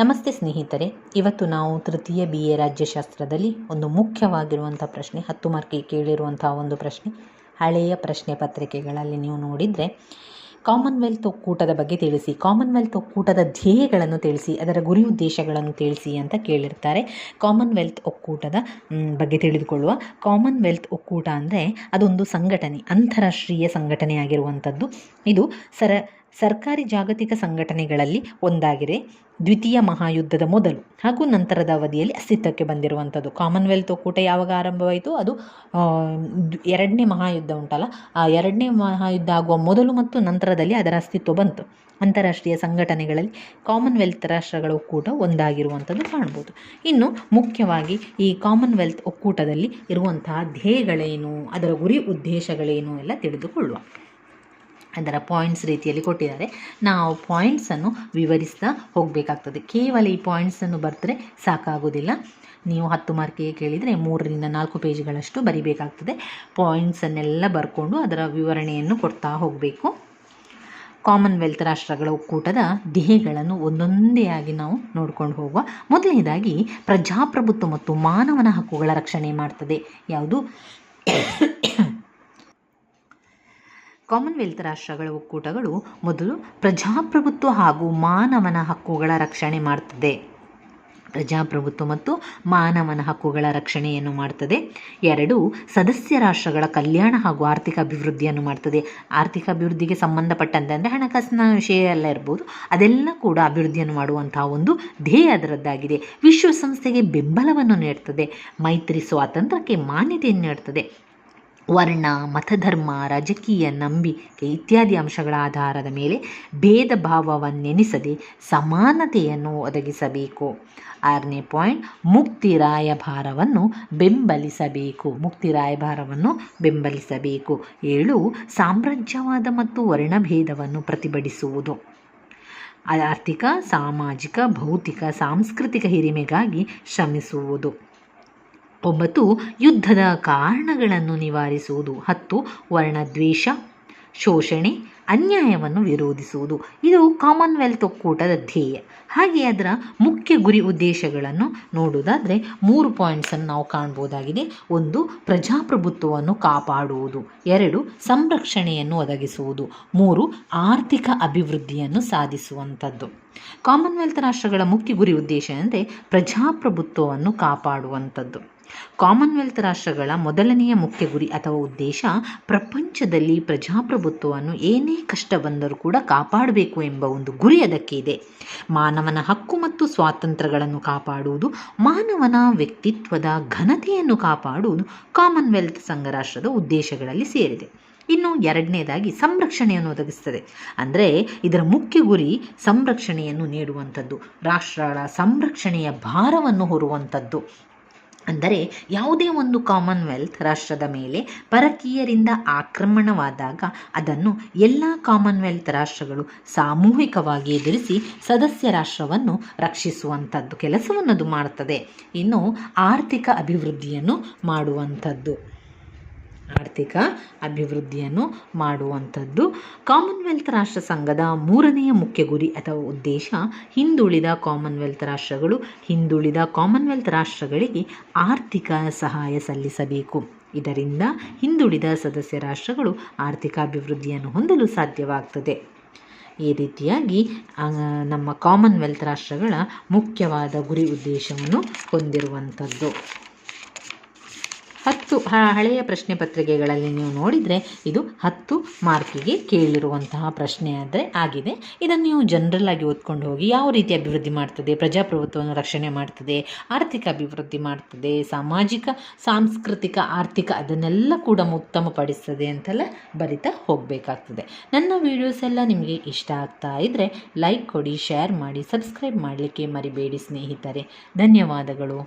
ನಮಸ್ತೆ ಸ್ನೇಹಿತರೆ, ಇವತ್ತು ನಾವು ತೃತೀಯ ಬಿ ಎ ರಾಜ್ಯಶಾಸ್ತ್ರದಲ್ಲಿ ಒಂದು ಮುಖ್ಯವಾಗಿರುವಂಥ ಪ್ರಶ್ನೆ, ಹತ್ತು ಮಾರ್ಕಿಗೆ ಕೇಳಿರುವಂಥ ಒಂದು ಪ್ರಶ್ನೆ, ಹಳೆಯ ಪ್ರಶ್ನೆ ಪತ್ರಿಕೆಗಳಲ್ಲಿ ನೀವು ನೋಡಿದರೆ ಕಾಮನ್ವೆಲ್ತ್ ಒಕ್ಕೂಟದ ಬಗ್ಗೆ ತಿಳಿಸಿ ಕಾಮನ್ವೆಲ್ತ್ ಒಕ್ಕೂಟದ ಧ್ಯೇಯಗಳನ್ನು ತಿಳಿಸಿ, ಅದರ ಗುರಿ ಉದ್ದೇಶಗಳನ್ನು ತಿಳಿಸಿ ಅಂತ ಕೇಳಿರ್ತಾರೆ. ಕಾಮನ್ವೆಲ್ತ್ ಒಕ್ಕೂಟದ ಬಗ್ಗೆ ತಿಳಿದುಕೊಳ್ಳುವ. ಕಾಮನ್ವೆಲ್ತ್ ಒಕ್ಕೂಟ ಅಂದರೆ ಅದೊಂದು ಸಂಘಟನೆ, ಅಂತಾರಾಷ್ಟ್ರೀಯ ಸಂಘಟನೆಯಾಗಿರುವಂಥದ್ದು. ಇದು ಸರ ಸರ್ಕಾರಿ ಜಾಗತಿಕ ಸಂಘಟನೆಗಳಲ್ಲಿ ಒಂದಾಗಿದೆ. ದ್ವಿತೀಯ ಮಹಾಯುದ್ಧದ ಮೊದಲು ಹಾಗೂ ನಂತರದ ಅವಧಿಯಲ್ಲಿ ಅಸ್ತಿತ್ವಕ್ಕೆ ಬಂದಿರುವಂಥದ್ದು. ಕಾಮನ್ವೆಲ್ತ್ ಒಕ್ಕೂಟ ಯಾವಾಗ ಆರಂಭವಾಯಿತು? ಅದು ಎರಡನೇ ಮಹಾಯುದ್ಧ ಉಂಟಲ್ಲ? ಆ ಎರಡನೇ ಮಹಾಯುದ್ಧ ಆಗುವ ಮೊದಲು ಮತ್ತು ನಂತರದಲ್ಲಿ ಅದರ ಅಸ್ತಿತ್ವ ಬಂತು. ಅಂತಾರಾಷ್ಟ್ರೀಯ ಸಂಘಟನೆಗಳಲ್ಲಿ ಕಾಮನ್ವೆಲ್ತ್ ರಾಷ್ಟ್ರಗಳ ಒಕ್ಕೂಟ ಒಂದಾಗಿರುವಂಥದ್ದು ಕಾಣ್ಬೋದು ಇನ್ನು ಮುಖ್ಯವಾಗಿ ಈ ಕಾಮನ್ವೆಲ್ತ್ ಒಕ್ಕೂಟದಲ್ಲಿ ಇರುವಂತಹ ಧ್ಯೇಯಗಳೇನು? ಅದರ ಗುರಿ ಉದ್ದೇಶಗಳೇನು? ಎಲ್ಲ ತಿಳಿದುಕೊಳ್ಳುವ. ಅದರ ಪಾಯಿಂಟ್ಸ್ ರೀತಿಯಲ್ಲಿ ಕೊಟ್ಟಿದ್ದಾರೆ. ನಾವು ಪಾಯಿಂಟ್ಸನ್ನು ವಿವರಿಸ್ತಾ ಹೋಗಬೇಕಾಗ್ತದೆ. ಕೇವಲ ಈ ಪಾಯಿಂಟ್ಸನ್ನು ಬರೆದ್ರೆ ಸಾಕಾಗೋದಿಲ್ಲ ನೀವು ಹತ್ತು ಮಾರ್ಕಿಗೆ ಕೇಳಿದರೆ ಮೂರರಿಂದ ನಾಲ್ಕು ಪೇಜ್ಗಳಷ್ಟು ಬರಿಬೇಕಾಗ್ತದೆ. ಪಾಯಿಂಟ್ಸನ್ನೆಲ್ಲ ಬರ್ಕೊಂಡು ಅದರ ವಿವರಣೆಯನ್ನು ಕೊಡ್ತಾ ಹೋಗಬೇಕು. ಕಾಮನ್ವೆಲ್ತ್ ರಾಷ್ಟ್ರಗಳ ಒಕ್ಕೂಟದ ಧ್ಯೇಯಗಳನ್ನು ಒಂದೊಂದೇ ಆಗಿ ನಾವು ನೋಡ್ಕೊಂಡು ಹೋಗುವ. ಮೊದಲನೇದಾಗಿ ಪ್ರಜಾಪ್ರಭುತ್ವ ಮತ್ತು ಮಾನವನ ಹಕ್ಕುಗಳ ರಕ್ಷಣೆ ಮಾಡ್ತದೆ. ಯಾವುದು? ಕಾಮನ್ವೆಲ್ತ್ ರಾಷ್ಟ್ರಗಳ ಒಕ್ಕೂಟಗಳು ಮೊದಲು ಪ್ರಜಾಪ್ರಭುತ್ವ ಹಾಗೂ ಮಾನವನ ಹಕ್ಕುಗಳ ರಕ್ಷಣೆ ಮಾಡ್ತದೆ. ಪ್ರಜಾಪ್ರಭುತ್ವ ಮತ್ತು ಮಾನವನ ಹಕ್ಕುಗಳ ರಕ್ಷಣೆಯನ್ನು ಮಾಡ್ತದೆ. ಎರಡು, ಸದಸ್ಯ ರಾಷ್ಟ್ರಗಳ ಕಲ್ಯಾಣ ಹಾಗೂ ಆರ್ಥಿಕ ಅಭಿವೃದ್ಧಿಯನ್ನು ಮಾಡ್ತದೆ. ಆರ್ಥಿಕ ಅಭಿವೃದ್ಧಿಗೆ ಸಂಬಂಧಪಟ್ಟಂತೆ ಅಂದರೆ ಹಣಕಾಸಿನ ವಿಷಯ ಎಲ್ಲ ಇರ್ಬೋದು. ಅದೆಲ್ಲ ಕೂಡ ಅಭಿವೃದ್ಧಿಯನ್ನು ಮಾಡುವಂತಹ ಒಂದು ಧ್ಯೇಯ ಅದರದ್ದಾಗಿದೆ. ವಿಶ್ವಸಂಸ್ಥೆಗೆ ಬೆಂಬಲವನ್ನು ನೀಡ್ತದೆ. ಮೈತ್ರಿ ಸ್ವಾತಂತ್ರ್ಯಕ್ಕೆ ಮಾನ್ಯತೆಯನ್ನು ನೀಡ್ತದೆ. ವರ್ಣ, ಮತಧರ್ಮ, ರಾಜಕೀಯ, ನಂಬಿಕೆ ಇತ್ಯಾದಿ ಅಂಶಗಳ ಆಧಾರದ ಮೇಲೆ ಭೇದ ಭಾವವನ್ನೆನಿಸದೆ ಸಮಾನತೆಯನ್ನು ಒದಗಿಸಬೇಕು. ಆರನೇ ಪಾಯಿಂಟ್, ಮುಕ್ತಿ ರಾಯಭಾರವನ್ನು ಬೆಂಬಲಿಸಬೇಕು. ಮುಕ್ತಿ ರಾಯಭಾರವನ್ನು ಬೆಂಬಲಿಸಬೇಕು. ಏಳು, ಸಾಮ್ರಾಜ್ಯವಾದ ಮತ್ತು ವರ್ಣಭೇದವನ್ನು ಪ್ರತಿಭಟಿಸುವುದು. ಆರ್ಥಿಕ, ಸಾಮಾಜಿಕ, ಭೌತಿಕ, ಸಾಂಸ್ಕೃತಿಕ ಹಿರಿಮೆಗಾಗಿ ಶ್ರಮಿಸುವುದು. ಒಂಬತ್ತು ಯುದ್ಧದ ಕಾರಣಗಳನ್ನು ನಿವಾರಿಸುವುದು. ಹತ್ತು, ವರ್ಣದ್ವೇಷ, ಶೋಷಣೆ, ಅನ್ಯಾಯವನ್ನು ವಿರೋಧಿಸುವುದು. ಇದು ಕಾಮನ್ವೆಲ್ತ್ ಒಕ್ಕೂಟದ ಧ್ಯೇಯ. ಹಾಗೆ ಅದರ ಮುಖ್ಯ ಗುರಿ ಉದ್ದೇಶಗಳನ್ನು ನೋಡುವುದಾದರೆ ಮೂರು ಪಾಯಿಂಟ್ಸನ್ನು ನಾವು ಕಾಣ್ಬೋದಾಗಿದೆ. ಒಂದು, ಪ್ರಜಾಪ್ರಭುತ್ವವನ್ನು ಕಾಪಾಡುವುದು. ಎರಡು, ಸಂರಕ್ಷಣೆಯನ್ನು ಒದಗಿಸುವುದು. ಮೂರು, ಆರ್ಥಿಕ ಅಭಿವೃದ್ಧಿಯನ್ನು ಸಾಧಿಸುವಂಥದ್ದು. ಕಾಮನ್ವೆಲ್ತ್ ರಾಷ್ಟ್ರಗಳ ಮುಖ್ಯ ಗುರಿ ಉದ್ದೇಶ ಅಂದರೆ ಪ್ರಜಾಪ್ರಭುತ್ವವನ್ನು ಕಾಪಾಡುವಂಥದ್ದು. ಕಾಮನ್ವೆಲ್ತ್ ರಾಷ್ಟ್ರಗಳ ಮೊದಲನೆಯ ಮುಖ್ಯ ಗುರಿ ಅಥವಾ ಉದ್ದೇಶ ಪ್ರಪಂಚದಲ್ಲಿ ಪ್ರಜಾಪ್ರಭುತ್ವವನ್ನು ಏನೇ ಕಷ್ಟ ಬಂದರೂ ಕೂಡ ಕಾಪಾಡಬೇಕು ಎಂಬ ಒಂದು ಗುರಿ ಅದಕ್ಕೆ ಇದೆ. ಮಾನವನ ಹಕ್ಕು ಮತ್ತು ಸ್ವಾತಂತ್ರ್ಯಗಳನ್ನು ಕಾಪಾಡುವುದು, ಮಾನವನ ವ್ಯಕ್ತಿತ್ವದ ಘನತೆಯನ್ನು ಕಾಪಾಡುವುದು ಕಾಮನ್ವೆಲ್ತ್ ಸಂಘರಾಷ್ಟ್ರದ ಉದ್ದೇಶಗಳಲ್ಲಿ ಸೇರಿದೆ. ಇನ್ನು ಎರಡನೇದಾಗಿ ಸಂರಕ್ಷಣೆಯನ್ನು ಒದಗಿಸ್ತದೆ. ಅಂದರೆ ಇದರ ಮುಖ್ಯ ಗುರಿ ಸಂರಕ್ಷಣೆಯನ್ನು ನೀಡುವಂಥದ್ದು ರಾಷ್ಟ್ರಗಳ ಸಂರಕ್ಷಣೆಯ ಭಾರವನ್ನು ಹೊರುವಂಥದ್ದು. ಅಂದರೆ ಯಾವುದೇ ಒಂದು ಕಾಮನ್ವೆಲ್ತ್ ರಾಷ್ಟ್ರದ ಮೇಲೆ ಪರಕೀಯರಿಂದ ಆಕ್ರಮಣವಾದಾಗ ಅದನ್ನು ಎಲ್ಲ ಕಾಮನ್ವೆಲ್ತ್ ರಾಷ್ಟ್ರಗಳು ಸಾಮೂಹಿಕವಾಗಿ ಎದುರಿಸಿ ಸದಸ್ಯ ರಾಷ್ಟ್ರವನ್ನು ರಕ್ಷಿಸುವಂಥದ್ದು ಕೆಲಸವನ್ನು ಅದು ಮಾಡುತ್ತದೆ ಇನ್ನು ಆರ್ಥಿಕ ಅಭಿವೃದ್ಧಿಯನ್ನು ಮಾಡುವಂಥದ್ದು. ಆರ್ಥಿಕ ಅಭಿವೃದ್ಧಿಯನ್ನು ಮಾಡುವಂಥದ್ದು. ಕಾಮನ್ವೆಲ್ತ್ ರಾಷ್ಟ್ರ ಸಂಘದ ಮೂರನೆಯ ಮುಖ್ಯ ಗುರಿ ಅಥವಾ ಉದ್ದೇಶ ಹಿಂದುಳಿದ ಕಾಮನ್ವೆಲ್ತ್ ರಾಷ್ಟ್ರಗಳು. ಹಿಂದುಳಿದ ಕಾಮನ್ವೆಲ್ತ್ ರಾಷ್ಟ್ರಗಳಿಗೆ ಆರ್ಥಿಕ ಸಹಾಯ ಸಲ್ಲಿಸಬೇಕು. ಇದರಿಂದ ಹಿಂದುಳಿದ ಸದಸ್ಯ ರಾಷ್ಟ್ರಗಳು ಆರ್ಥಿಕ ಅಭಿವೃದ್ಧಿಯನ್ನು ಹೊಂದಲು ಸಾಧ್ಯವಾಗ್ತದೆ. ಈ ರೀತಿಯಾಗಿ ನಮ್ಮ ಕಾಮನ್ವೆಲ್ತ್ ರಾಷ್ಟ್ರಗಳ ಮುಖ್ಯವಾದ ಗುರಿ ಉದ್ದೇಶವನ್ನು ಹೊಂದಿರುವಂಥದ್ದು. ಹತ್ತು ಹಳೆಯ ಪ್ರಶ್ನೆ ಪತ್ರಿಕೆಗಳಲ್ಲಿ ನೀವು ನೋಡಿದರೆ ಇದು ಹತ್ತು ಮಾರ್ಕಿಗೆ ಕೇಳಿರುವಂತಹ ಪ್ರಶ್ನೆ ಆದರೆ ಆಗಿದೆ. ಇದನ್ನು ನೀವು ಜನರಲ್ ಆಗಿ ಓದ್ಕೊಂಡು ಹೋಗಿ ಯಾವ ರೀತಿ ಅಭಿವೃದ್ಧಿ ಮಾಡ್ತದೆ, ಪ್ರಜಾಪ್ರಭುತ್ವವನ್ನು ರಕ್ಷಣೆ ಮಾಡ್ತದೆ, ಆರ್ಥಿಕ ಅಭಿವೃದ್ಧಿ ಮಾಡ್ತದೆ, ಸಾಮಾಜಿಕ, ಸಾಂಸ್ಕೃತಿಕ, ಆರ್ಥಿಕ ಅದನ್ನೆಲ್ಲ ಕೂಡ ಉತ್ತಮಪಡಿಸ್ತದೆ ಅಂತೆಲ್ಲ ಬರಿತಾ ಹೋಗಬೇಕಾಗ್ತದೆ. ನನ್ನ ವಿಡಿಯೋಸ್ ಎಲ್ಲ ನಿಮಗೆ ಇಷ್ಟ ಆಗ್ತಾ ಇದ್ದರೆ ಲೈಕ್ ಕೊಡಿ ಶೇರ್ ಮಾಡಿ ಸಬ್ಸ್ಕ್ರೈಬ್ ಮಾಡಲಿಕ್ಕೆ ಮರಿಬೇಡಿ ಸ್ನೇಹಿತರೆ. ಧನ್ಯವಾದಗಳು.